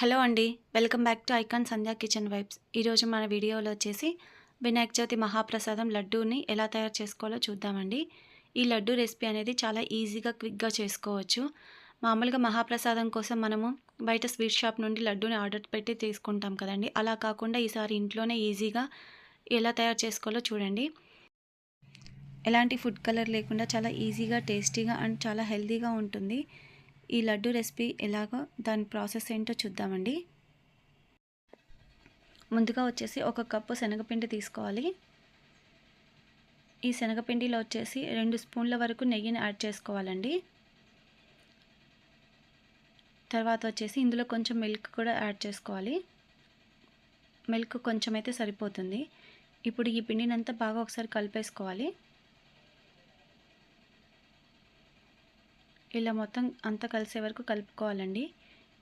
Hello అండి welcome back to Icon Sandhya kitchen vibes. ఈరోజు మన వీడియోలో వచ్చేసి వినాయక చవితి మహాప్రసాదం లడ్డూని ఎలా తయారు చేసుకోవాలో చూద్దామండి. ఈ లడ్డు రెసిపీ అనేది చాలా ఈజీగా క్విక్గా చేసుకోవచ్చు. మామూలుగా మహాప్రసాదం కోసం మనము బయట స్వీట్ షాప్ నుండి లడ్డూని ఆర్డర్ పెట్టి తీసుకుంటాం కదండి. అలా కాకుండా ఈసారి ఇంట్లోనే ఈజీగా ఎలా తయారు చేసుకోవాలో చూడండి. ఎలాంటి ఫుడ్ కలర్ లేకుండా చాలా ఈజీగా టేస్టీగా అండ్ చాలా హెల్తీగా ఉంటుంది. ఈ లడ్డు రెసిపీ ఎలాగో దాని ప్రాసెస్ ఏంటో చూద్దామండి. ముందుగా వచ్చేసి ఒక కప్పు శనగపిండి తీసుకోవాలి. ఈ శనగపిండిలో వచ్చేసి రెండు స్పూన్ల వరకు నెయ్యిని యాడ్ చేసుకోవాలండి. తర్వాత వచ్చేసి ఇందులో కొంచెం మిల్క్ కూడా యాడ్ చేసుకోవాలి. మిల్క్ కొంచెం అయితే సరిపోతుంది. ఇప్పుడు ఈ పిండిని అంతా బాగా ఒకసారి కలిపేసుకోవాలి. ఇలా మొత్తం అంతా కలిసే వరకు కలుపుకోవాలండి.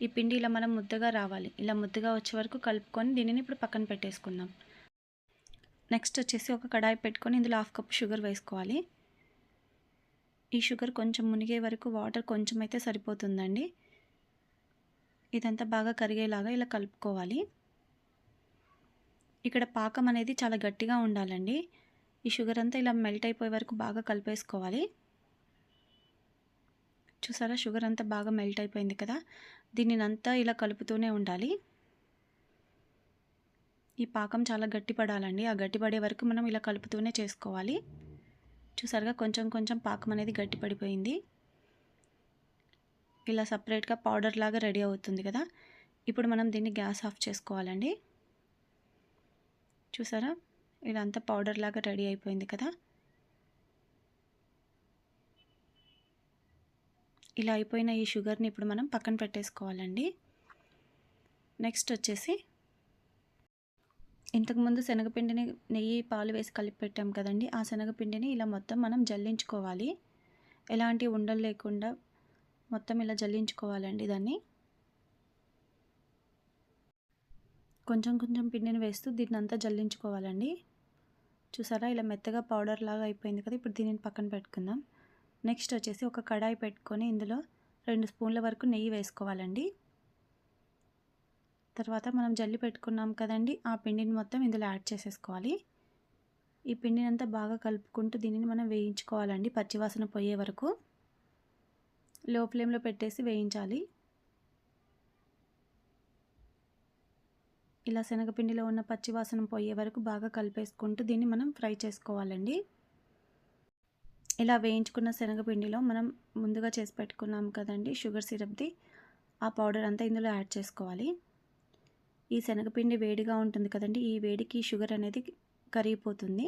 ఈ పిండి ఇలా మనం ముద్దగా రావాలి. ఇలా ముద్దగా వచ్చే వరకు కలుపుకొని దీనిని ఇప్పుడు పక్కన పెట్టేసుకుందాం. నెక్స్ట్ వచ్చేసి ఒక కడాయి పెట్టుకొని ఇందులో హాఫ్ కప్ షుగర్ వేసుకోవాలి. ఈ షుగర్ కొంచెం మునిగే వరకు వాటర్ కొంచెం అయితే సరిపోతుందండి. ఇదంతా బాగా కరిగేలాగా ఇలా కలుపుకోవాలి. ఇక్కడ పాకం అనేది చాలా గట్టిగా ఉండాలండి. ఈ షుగర్ అంతా ఇలా మెల్ట్ అయిపోయే వరకు బాగా కలిపేసుకోవాలి. చూసారా? షుగర్ అంతా బాగా మెల్ట్ అయిపోయింది కదా? దీనిని అంతా ఇలా కలుపుతూనే ఉండాలి. ఈ పాకం చాలా గట్టి పడాలండి ఆ గట్టిపడే వరకు మనం ఇలా కలుపుతూనే చేసుకోవాలి. చూసారుగా? కొంచెం కొంచెం పాకం అనేది గట్టిపడిపోయింది. ఇలా సపరేట్గా పౌడర్ లాగా రెడీ అవుతుంది కదా? ఇప్పుడు మనం దీన్ని గ్యాస్ ఆఫ్ చేసుకోవాలండి. చూసారా? ఇలా అంతా పౌడర్ లాగా రెడీ అయిపోయింది కదా? ఇలా అయిపోయిన ఈ షుగర్ని ఇప్పుడు మనం పక్కన పెట్టేసుకోవాలండి. నెక్స్ట్ వచ్చేసి ఇంతకుముందు శనగపిండిని నెయ్యి పాలు వేసి కలిపి పెట్టాం కదండి. ఆ శనగపిండిని ఇలా మొత్తం మనం జల్లించుకోవాలి. ఎలాంటి ఉండలు లేకుండా మొత్తం ఇలా జల్లించుకోవాలండి దాన్ని. కొంచెం కొంచెం పిండిని వేస్తూ దీన్ని అంతా జల్లించుకోవాలండి. చూసారా? ఇలా మెత్తగా పౌడర్ లాగా అయిపోయింది కదా ఇప్పుడు దీనిని పక్కన పెట్టుకుందాం. నెక్స్ట్ వచ్చేసి ఒక కడాయి పెట్టుకొని ఇందులో రెండు స్పూన్ల వరకు నెయ్యి వేసుకోవాలండి. తర్వాత మనం జల్లి పెట్టుకున్నాం కదండి ఆ పిండిని మొత్తం ఇందులో యాడ్ చేసేసుకోవాలి. ఈ పిండిని అంతా బాగా కలుపుకుంటూ దీనిని మనం వేయించుకోవాలండి పచ్చివాసన పోయే వరకు. లో ఫ్లేమ్లో పెట్టేసి వేయించాలి. ఇలా శనగపిండిలో ఉన్న పచ్చివాసన పోయే వరకు బాగా కలిపేసుకుంటూ దీన్ని మనం ఫ్రై చేసుకోవాలండి. ఇలా వేయించుకున్న శనగపిండిలో మనం ముందుగా చేసి పెట్టుకున్నాం కదండి షుగర్ సిరప్ది. ఆ పౌడర్ అంతా ఇందులో యాడ్ చేసుకోవాలి. ఈ శనగపిండి వేడిగా ఉంటుంది కదండి ఈ వేడికి షుగర్ అనేది కరిగిపోతుంది.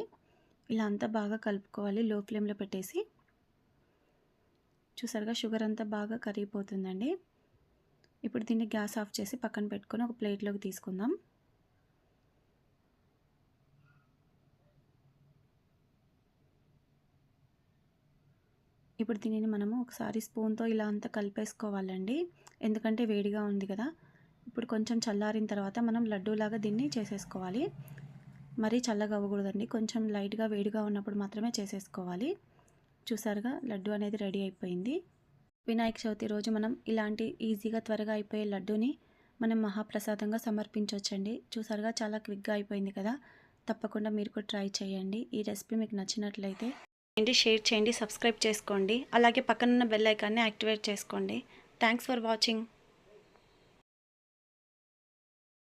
ఇలా అంతా బాగా కలుపుకోవాలి లో ఫ్లేమ్లో పెట్టేసి. చూసారుగా షుగర్ అంతా బాగా కరిగిపోతుందండి. ఇప్పుడు దీన్ని గ్యాస్ ఆఫ్ చేసి పక్కన పెట్టుకొని ఒక ప్లేట్లోకి తీసుకుందాం. ఇప్పుడు దీనిని మనము ఒకసారి స్పూన్తో ఇలా అంతా కలిపేసుకోవాలండి. ఎందుకంటే వేడిగా ఉంది కదా. ఇప్పుడు కొంచెం చల్లారిన తర్వాత మనం లడ్డూలాగా దీన్ని చేసేసుకోవాలి. మరీ చల్లగా అవ్వకూడదండి. కొంచెం లైట్గా వేడిగా ఉన్నప్పుడు మాత్రమే చేసేసుకోవాలి. చూసారుగా? లడ్డు అనేది రెడీ అయిపోయింది. వినాయక చవితి రోజు మనం ఇలాంటి ఈజీగా త్వరగా అయిపోయే లడ్డూని మనం మహాప్రసాదంగా సమర్పించవచ్చండి. చూసారుగా? చాలా క్విక్గా అయిపోయింది కదా. తప్పకుండా మీరు కూడా ట్రై చేయండి. ఈ రెసిపీ మీకు నచ్చినట్లయితే చేయండి షేర్ చేయండి సబ్స్క్రైబ్ చేసుకోండి. అలాగే పక్కనున్న బెల్ ఐకాన్ని యాక్టివేట్ చేసుకోండి. Thanks for watching